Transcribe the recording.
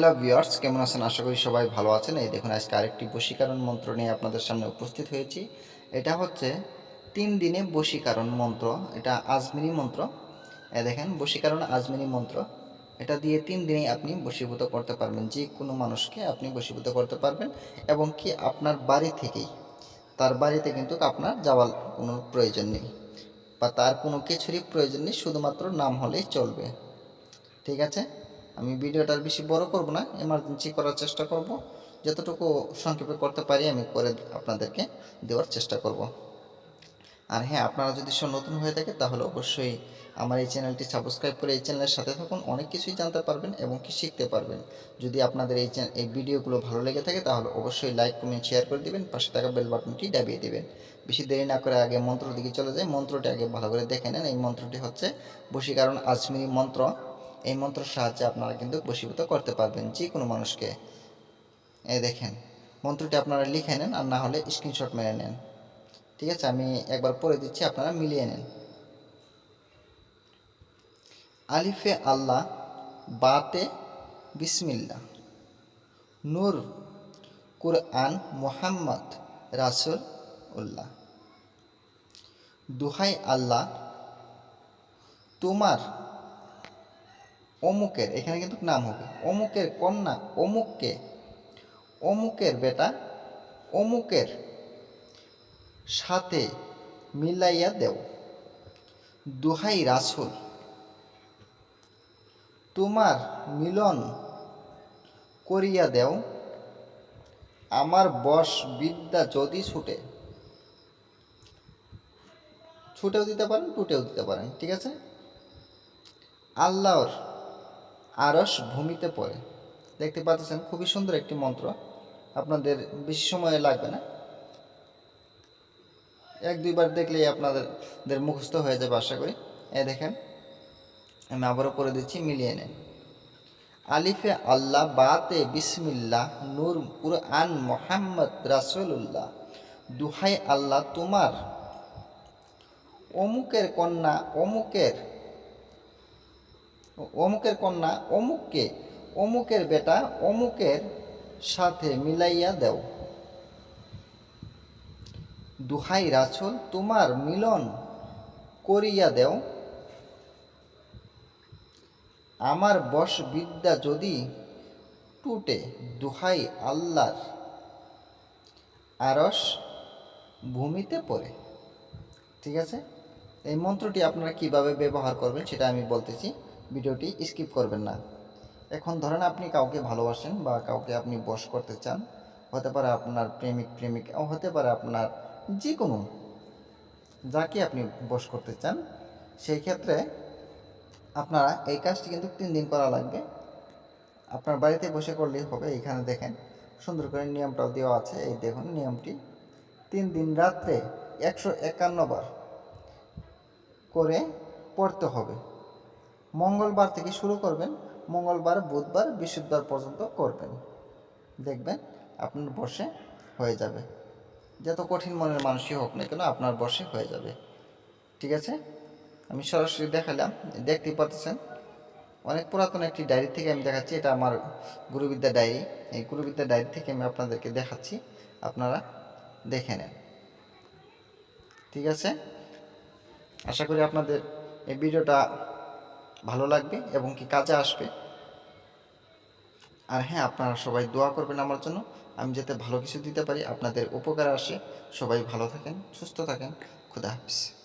Hello viewers, কেমন আছেন? আশা করি সবাই ভালো আছেন। এই দেখুন, আজকে আরেকটি বশীকরণ মন্ত্র নিয়ে আপনাদের সামনে উপস্থিত হয়েছি। এটা হচ্ছে তিন দিনে বশীকরণ মন্ত্র। এটা আজমিরি মন্ত্র। এ দেখেন, বশীকরণ আজমিরি মন্ত্র। এটা দিয়ে তিন দিনেই আপনি বশীভূত করতে পারবেন। যে কোনো মানুষকে আপনি বশীভূত করতে পারবেন এবং কি আপনার বাড়ি থেকেই, তার বাড়িতে কিন্তু আপনার যাওয়ার কোনো প্রয়োজন নেই বা তার কোনো কিছুরই প্রয়োজন নেই, শুধুমাত্র নাম হলেই চলবে। ঠিক আছে? আমি ভিডিওটা বেশি বড় করব না এমার্জেন্সি করার চেষ্টা করব। যতটুকু সংক্ষেপে করতে পারি আমি করে আপনাদেরকে দেওয়ার চেষ্টা করব। আর হ্যাঁ আপনারা যদি সব নতুন হয়ে থাকে, তাহলে অবশ্যই আমার এই চ্যানেলটি সাবস্ক্রাইব করে এই চ্যানেলের সাথে থাকুন, অনেক কিছুই জানতে পারবেন এবং কি শিখতে পারবেন। যদি আপনাদের এই এই ভিডিওগুলো ভালো লেগে থাকে, তাহলে অবশ্যই লাইক কমেন্ট শেয়ার করে দিবেন, পাশে থাকা বেল বাটনটি দাবিয়ে দেবেন। বেশি দেরি না করে আগে মন্ত্র দিকে চলে যায় মন্ত্রটি আগে ভালো করে দেখে নেন। এই মন্ত্রটি হচ্ছে বশীকরণ আজমিরি মন্ত্র। এই মন্ত্রের সাহায্যে আপনারা কিন্তু বশীভূত করতে পারবেন যে কোনো মানুষকে। এই দেখেন, মন্ত্রটি আপনারা লিখে নেন আর না হলে স্ক্রিনশট মেরে নেন। ঠিক আছে, আমি একবার পড়ে দিচ্ছি, আপনারা মিলিয়ে নেন। আলিফে আল্লাহ, বাতে বিসমিল্লা নূর, কুরআন মোহাম্মদ রাসুল উল্লাহ দুহাই আল্লাহ, তোমার অমুকের, এখানে কিন্তু নাম হবে। অমুকের কন্যা, অমুককে। অমুকের বেটা, অমুকের সাথে মিলাইয়া দেও। দোহাই রাসুল, তোমার মিলন করিয়া দেও। আমার বশ বিদ্যা যদি ছুটে, ছুটেও দিতে পারেন, টুটেও দিতে পারেন, ঠিক আছে? আল্লাহর আরস ভূমিতে পড়ে। দেখতে পাচ্ছেন, খুবই সুন্দর একটি মন্ত্র। আপনাদের বেশি সময় লাগবে না। এক, দুইবার দেখলেই আপনাদের মুখস্থ হয়ে যাবে আশা করি। এ দেখেন, আমি আবারও করে দিচ্ছি, মিলিয়ে নেন। আলিফে আল্লাহ, বাতে বিসমিল্লাহ, নূর, কুরআন মোহাম্মদ রাসুল্লাহ দুহাই আল্লাহ তোমার। অমুকের কন্যা অমুকের অমুকের কন্যা, অমুককে, অমুকের বেটা, অমুকের সাথে মিলাইয়া দেও। দুহাই রাছল তোমার মিলন করিয়া দেও। আমার বশ বিদ্যা যদি টুটে, দুহাই আল্লাহর আরস ভূমিতে পড়ে। ঠিক আছে? এই মন্ত্রটি আপনারা কীভাবে ব্যবহার করবেন সেটা আমি বলতেছি। ভিডিওটি স্কিপ করবেন না। এখন ধরেন আপনি কাউকে ভালোবাসেন বা কাউকে আপনি বশ করতে চান, হতে পারে আপনার প্রেমিক প্রেমিক হতে পারে আপনার যে কোনো যাকে আপনি বশ করতে চান, সেই ক্ষেত্রে আপনারা এই কাজটি কিন্তু তিন দিন করা লাগবে। আপনার বাড়িতে বসে করলেই হবে, এখানে দেখেন সুন্দর করে নিয়মটাও দেওয়া আছে। এই দেখুন নিয়মটি, তিন দিন রাত্রে একশো একান্ন বার করে পড়তে হবে। মঙ্গলবার থেকে শুরু করবেন। মঙ্গলবার, বুধবার, বৃহস্পতিবার পর্যন্ত করবেন। দেখবেন আপনার বসে হয়ে যাবে। যত কঠিন মনের মানুষই হোক না কেন, আপনার বসে হয়ে যাবে। ঠিক আছে? আমি সরাসরি দেখালাম, দেখতেই পাচ্ছেন, অনেক পুরাতন একটি ডায়েরি থেকে আমি দেখাচ্ছি। এটা আমার গুরুবিদ্যা ডায়েরি। এই গুরুবিদ্যা ডায়েরি থেকে আমি আপনাদেরকে দেখাচ্ছি। আপনারা দেখে নেন। ঠিক আছে? আশা করি আপনাদের এই ভিডিওটা ভালো লাগবে এবং কি কাজে আসবে। আর হ্যাঁ আপনারা সবাই দোয়া করবেন আমার জন্য। আমি যাতে ভালো কিছু দিতে পারি, আপনাদের উপকার আসে। সবাই ভালো থাকেন, সুস্থ থাকেন। খুদা হাফিজ।